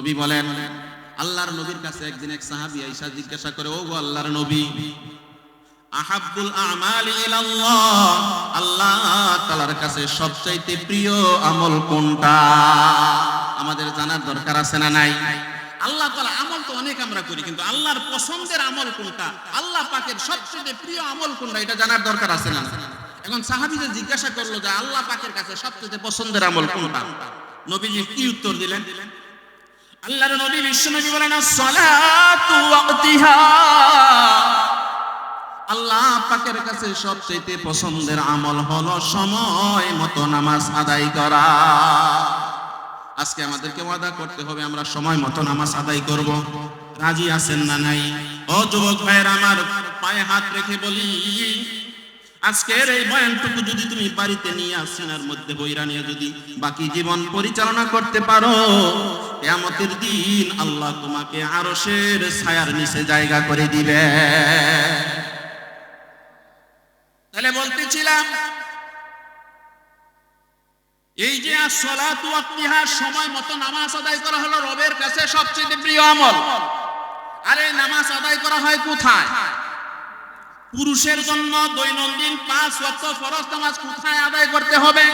নবী বলেন, আল্লাহর নবীর কাছে একদিন এক সাহাবী আইসা জিজ্ঞাসা করে, ও গো আল্লাহর নবী আল্লাহ কাছে প্রিয় আমল কোনটা? আমাদের জানার দরকার আছে না নাই? আল্লাহ আমল তো অনেক আমরা করি, কিন্তু আল্লাহর পছন্দের আমল কোনটা? আল্লাহ প্রিয় আমল কোনটা? এটা জানার দরকার আছে না এখন জিজ্ঞাসা করল যে আল্লাহ পাকের কাছে সবচেয়ে পছন্দের আমল কোনটা? নবীজি কি উত্তর দিলেন দিলেন? আল্লাহর নবী, বিশ্বনবী বলেন, সালাতু ওয়াক্তিহা। আল্লাহ পাকের কাছে সবচেয়ে পছন্দের আমল হলো সময় মতো নামাজ আদায় করা। আজকে আমাদেরকে ওয়াদা করতে হবে, আমরা সময় মতো নামাজ আদায় করব। রাজি আছেন না নাই? ও যুবক ভাইয়ের, আমার পায়ে হাত রেখে বলি আজকের এই বয়ানটুকু যদি তুমি বাড়িতে নিয়ে আসছেনার মধ্যে বইরা নিয়ে যদি বাকি জীবন পরিচালনা করতে পারো, কেয়ামতের দিন আল্লাহ তোমাকে আরশের ছায়ার নিচে জায়গা করে দিবে। তাহলে বলতেছিলাম, এই যে সলাতু ওয়াক্তিহা সময় মতো নামাজ আদায় করা হলো রবের কাছে সবচেয়ে প্রিয় আমল। আরে নামাজ আদায় করা হয় কোথায়? পুরুষের জন্য দৈনন্দিন পাঁচ ওয়াক্ত, ফরজ, নামাজ কোথায় আদায় করতে হবে?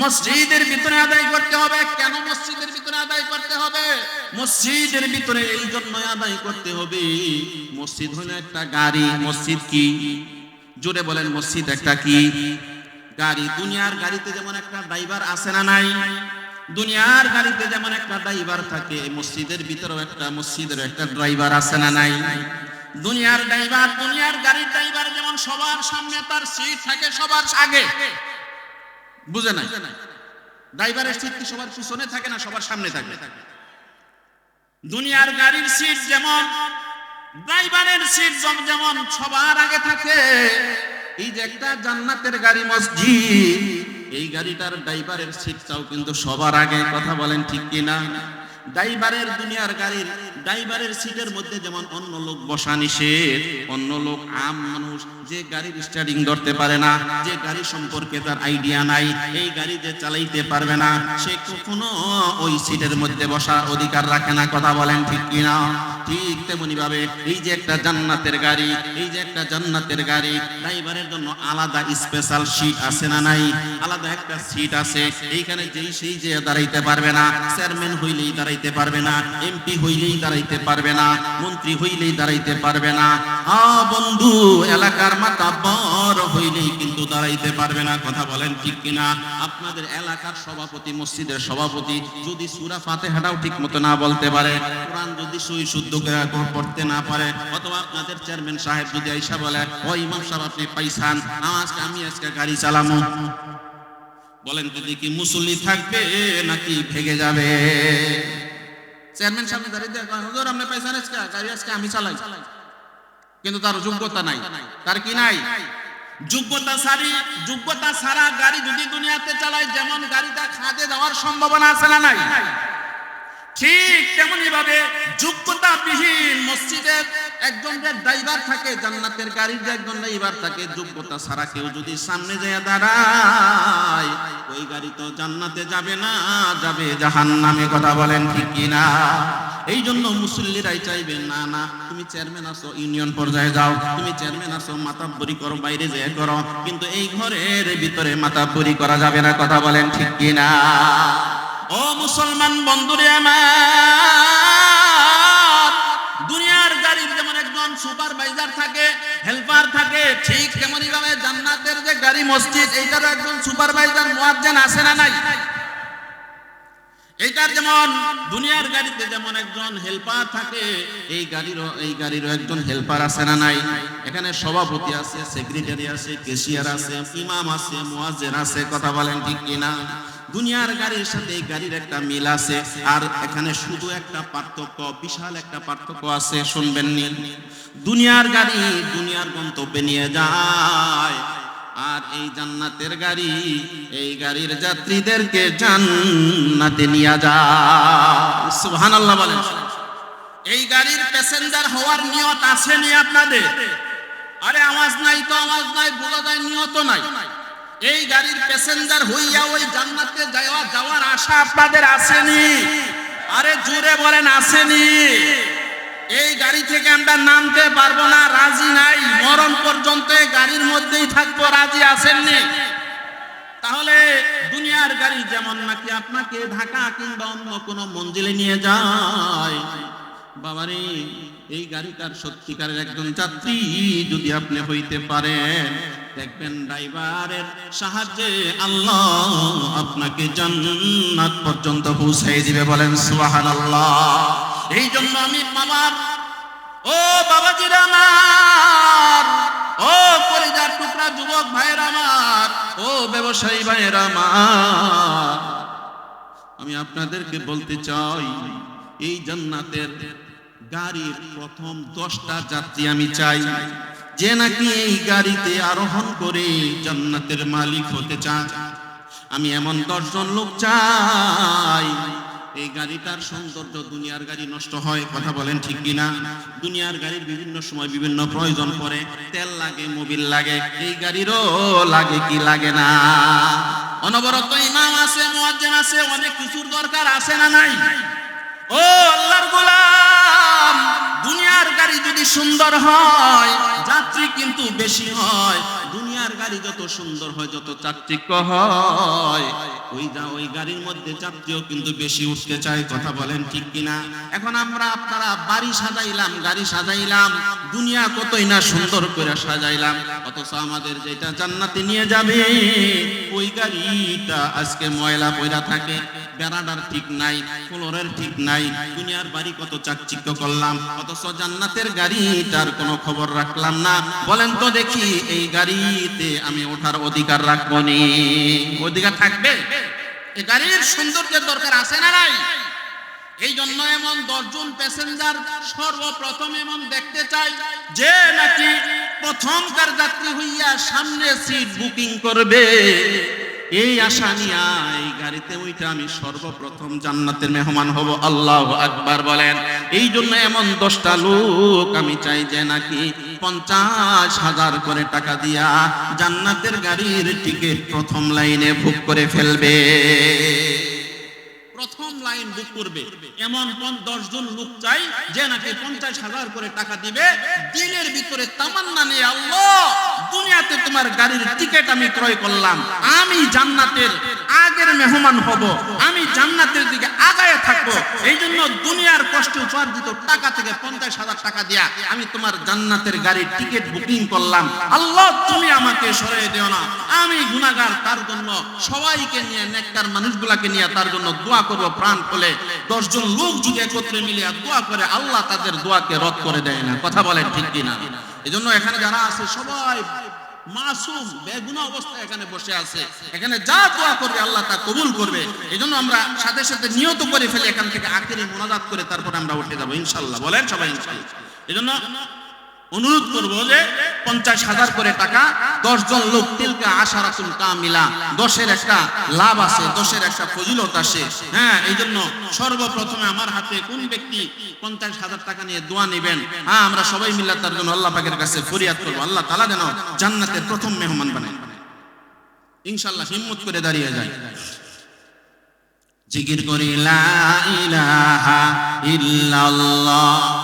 মসজিদের ভিতরে আদায় করতে হবে। কেন মসজিদের ভিতরে আদায় করতে হবে? মসজিদের ভিতরে এই জন্য আদায় করতে হবে। মসজিদ হলো একটা গাড়ি। মসজিদ কি? জোরে বলেন, মসজিদ একটা কি? গাড়ি। দুনিয়ার গাড়িতে যেমন একটা ড্রাইভার আছে না নাই? দুনিয়ার গাড়িতে যেমন একটা ড্রাইভার থাকে, মসজিদের ভিতরেও একটা, মসজিদের একটা ড্রাইভার আছে না নাই? দুনিয়ার ড্রাইভার, দুনিয়ার গাড়ির ড্রাইভার যেমন সবার সামনে তার সিট থাকে সবার আগে। বুঝে নাই? ড্রাইভারের সিট কি সবার পিছনে থাকে না সবার সামনে থাকে? দুনিয়ার গাড়ির সিট যেমন, ড্রাইভারের সিট যেমন সবার আগে থাকে, এই যে একটা জান্নাতের গাড়ি মসজিদ, এই গাড়িটার ড্রাইভারের সিটটাও কিন্তু সবার আগে। কথা বলেন ঠিক কিনা? ড্রাইভারের দুনিয়ার গাড়ির ড্রাইভারের সিটের মধ্যে যেমন অন্য লোক বসা নিষেধ, অন্য লোক আম মানুষ, যে গাড়ির স্টারিং ধরতে পারে না, যে গাড়ি সম্পর্কে তার আইডিয়া নাই, এই গাড়ি যে চালাইতে পারবে না, সে কখনো ওই সিটের মধ্যে বসার অধিকার রাখে না, কথা বলেন ঠিক কিনা? ঠিক তেমনি ভাবে এই যে একটা জান্নাতের গাড়ি, এই যে একটা জান্নাতের গাড়ি, ড্রাইভারের জন্য আলাদা স্পেশাল সিট আছে না নাই? আলাদা একটা সিট আছে। এইখানে যেই সেই যে দাঁড়াইতে পারবে না চেয়ারম্যান হইলেই দাঁড়াইতে পারবে না এমপি হইলেই দাঁড়াইতে পারবে না, মন্ত্রী হইলেই দাঁড়াইতে পারবে না। আ বন্ধু, এলাকার মাথা বড় হইলেই কিন্তু দাঁড়াইতে পারবে না, কথা বলেন ঠিক কিনা? আপনাদের এলাকার সভাপতি, মসজিদের সভাপতি যদি সুরা ফাতেহাটাও ঠিক মতো না বলতে পারে, কোরআন যদি সই শুদ্ধ করে পড়তে না পারে। অথবা আপনাদের চেয়ারম্যান সাহেব যদি আইসা বলে, ও ইমাম সাহেব, আপনি পাইছান আজকে আমি আজকে গাড়ি চালামো। বলেন তো দেখি মুসল্লি থাকবে, নাকি ভেগে যাবে? চেয়ারম্যান সামনে দাঁড়িয়ে দিয়ে হুজুর, আপনি পাইছেন আজকে? গাড়ি আজকে আমি চালাই। কিন্তু তার যোগ্যতা নাই। তার কি নাই? যোগ্যতা সারি যোগ্যতা সারা গাড়ি যদি দুনিয়াতে চালায়, যেমন গাড়িটা খাদে যাওয়ার সম্ভাবনা আছে না নাই? ঠিক তেমনি ভাবে যোগ্যতা বিহীন মসজিদের একজন যে ড্রাইভার থাকে, জান্নাতের গাড়ির যে একজন ড্রাইভার থাকে, যোগ্যতা ছাড়া কেউ যদি সামনে যায় দাঁড়ায়, ওই গাড়ি তো জান্নাতে যাবে না, যাবে জাহান্নামে, কথা বলেন ঠিক কি না এই জন্য মুসল্লিরাই চাইবে, না না, তুমি চেয়ারম্যান আসো ইউনিয়ন পর্যায়ে যাও, তুমি চেয়ারম্যান আছো মাতাব্বরি করো, বাইরে যেয়ে করো। কিন্তু এই ঘরের ভিতরে মাতাব্বরি করা যাবে না, কথা বলেন ঠিক কি না ও মুসলমান বন্ধুরে আমার, দুনিয়ার গাড়ির যেমন একজন সুপারভাইজার থাকে, হেল্পার থাকে, ঠিক তেমনি ভাবে জান্নাতের যে গাড়ি মসজিদ, এইটারও একজন সুপারভাইজার মুয়াজ্জিন আছে না নাই? এইটার যেমন দুনিয়ার গাড়িতে যেমন একজন হেল্পার থাকে, এই গাড়িরও এই গাড়িরও একজন হেল্পার আছে না নাই? এখানে সভাপতি আছে, সেক্রেটারি আছে কেশিয়ার আছে, ইমাম আছে, মুয়াজ্জিন আছে, কথা বলেন ঠিক কিনা? দুনিয়ার গাড়ির সাথে এই গাড়ির একটা মিল আছে। আর এখানে শুধু একটা পার্থক্য, বিশাল একটা পার্থক্য আছে, শুনবেন নি। দুনিয়ার গাড়ি দুনিয়ার গন্তব্যে নিয়ে যায়। আর এই জান্নাতের গাড়ি, এই গাড়ির যাত্রীদেরকে জান্নাতে নিয়ে যায়। সুবহানাল্লাহ বলেন। এই গাড়ির প্যাসেঞ্জার হওয়ার নিয়ত আছে নি আপনাদের? আরে আওয়াজ নাই তো, আওয়াজ নাই বোঝা যায় নিয়ত নাই। এই গাড়ির প্যাসেঞ্জার হইয়া ওই জান্নাতে যাওয়া, যাওয়ার আশা আপনাদের আসেনি? আরে জুড়ে বলেন, আসেনি। এই গাড়ি থেকে আমরা নামতে পারব না, রাজি নাই। মরণ পর্যন্ত এই গাড়ির মধ্যেই থাকব, রাজি আসেননি। তাহলে দুনিয়ার গাড়ি যেমন নাকি আপনাকে ঢাকা কিংবা অন্য কোনো মঞ্জিলে নিয়ে যায়। বাবারে, এই গাড়িটার সত্যিকারের একজন যাত্রী যদি আপনি হইতে পারেন দেখবেন ড্রাইভারের সাহায্যে আল্লাহ আপনাকে জান্নাত পর্যন্ত পৌঁছাই দিবে বলেন সুবহানাল্লাহ। এই জন্য আমি বাবার, ও বাবাজির আমার, ও কলিজার টুকরা যুবক ভাইয়ের আমার, ও ব্যবসায়ী ভাইয়ের আমার, আমি আপনাদেরকে বলতে চাই, এই জান্নাতের গাড়ির প্রথম দশটা যাত্রী আমি চাই। যে নাকি এই গাড়িতে আরোহণ করে জান্নাতের মালিক হতে চান আমি এমন দশজন লোক চাই, এই গাড়িটার সৌন্দর্য দুনিয়ার গাড়ি নষ্ট হয়, কথা বলেন ঠিক কিনা? দুনিয়ার গাড়ির বিভিন্ন সময় বিভিন্ন প্রয়োজন পড়ে, তেল লাগে, মোবিল লাগে, এই গাড়িরও লাগে কি লাগে না? অনবরত ইমাম আছে, মুয়াজ্জিন আছে, অনেক কিছুর দরকার আছে না নাই? ও আল্লাহর গোলাম! দুনিয়ার গাড়ি যদি সুন্দর হয়, যাত্রী কিন্তু বেশি হয়। দুনিয়ার গাড়ি যত সুন্দর হয়, যত চাকচিক্য হয়, ওই যা ওই গাড়ির মধ্যে যাত্রীও কিন্তু বেশি উঠতে চায়, কথা বলেন ঠিক কিনা? এখন আমরা আপনারা বাড়ি সাজাইলাম, গাড়ি সাজাইলাম, দুনিয়া কতই না সুন্দর করে সাজাইলাম। অথচ আমাদের যেটা জান্নাতে নিয়ে যাবে, ওই গাড়িটা আজকে ময়লা পয়লা থাকে বেড়াটার ঠিক নাই, ফ্লোরের ঠিক নাই, দুনিয়ার বাড়ি কত চাকচিক্য করলাম অথচ জান্নাতের গাড়িটার কোনো খবর রাখলাম না। বলেন তো দেখি, এই গাড়িতে আমি ওঠার অধিকার রাখব নি। অধিকার থাকবে? এই গাড়ির সৌন্দর্যের দরকার আছে না নাই? এই জন্য এমন দশজন প্যাসেঞ্জার সর্বপ্রথম এমন দেখতে চাই, যে নাকি প্রথমকার যাত্রী হইয়া সামনে সিট বুকিং করবে। এই আশা নিয়ে আয় গাড়িতে ওইটা আমি সর্বপ্রথম জান্নাতের মেহমান হব, আল্লাহ আকবার বলেন। এই জন্য এমন দশটা লোক আমি চাই যে নাকি পঞ্চাশ হাজার করে টাকা দিয়া জান্নাতের গাড়ির টিকিট প্রথম লাইনে বুক করে ফেলবে। প্রথম লাইন বুক করবে। এমন দশ জন লোক চাই যে নাকি পঞ্চাশ হাজার করে টাকা দিবে। দিনের ভিতরে তামান্না নিয়ে আল্লাহ! দুনিয়াতে তোমার গাড়ির টিকিট আমি ক্রয় করলাম। আমি জান্নাতের আগের মেহমান হব। আমি জান্নাতের দিকে আগায় থাকব। এই জন্য দুনিয়ার কষ্ট উপার্জিত টাকা থেকে পঞ্চাশ হাজার টাকা দিয়া আমি তোমার জান্নাতের গাড়ির টিকিট বুকিং করলাম। আল্লাহ, তুমি আমাকে সরিয়ে দিও না। আমি গুনাহগার, তার জন্য সবাইকে নিয়ে, নেককার মানুষগুলাকে নিয়ে তার জন্য দোয়া করব প্রাণ খুলে। দশজন লোক যদি একত্রে মিলিয়ে দোয়া করে, আল্লাহ তাদের দোয়াকে রদ করে দেয় না। কথা বলেন ঠিক কিনা? এজন্য এখানে যারা আছে, সবাই মাসুম বেগুনা অবস্থায় এখানে বসে আছে। এখানে যা দোয়া করবে আল্লাহ তা কবুল করবে। এই জন্য আমরা সাথে সাথে নিয়ত করে ফেলে এখান থেকে আখেরি মোনাজাত করে তারপর আমরা উঠে যাব, ইনশাল্লাহ। বলেন সবাই, ইনশাল্লাহ। এই জন্য অনুরোধ করব যে পঞ্চাশ হাজার করে টাকা দশ জন লোক তিলকা আশারাতুল কামিলা, দশের একটা লাভ আছে, দশের একটা ফজিলত আসে হ্যাঁ এই জন্য সর্বপ্রথমে আমার হাতে কোন ব্যক্তি পঞ্চাশ হাজার টাকা নিয়ে দোয়া নেবেন? হ্যাঁ আমরা সবাই মিল্লা তার জন্য আল্লাহ পাকের কাছে ফরিয়াদ করব। আল্লাহ তালা যেন জান্নাতের প্রথম মেহমান বানায়। ইনশাল্লাহ হিম্মত করে দাঁড়িয়ে যায়। জিকির করি, লা ইলাহা ইল্লাল্লাহ।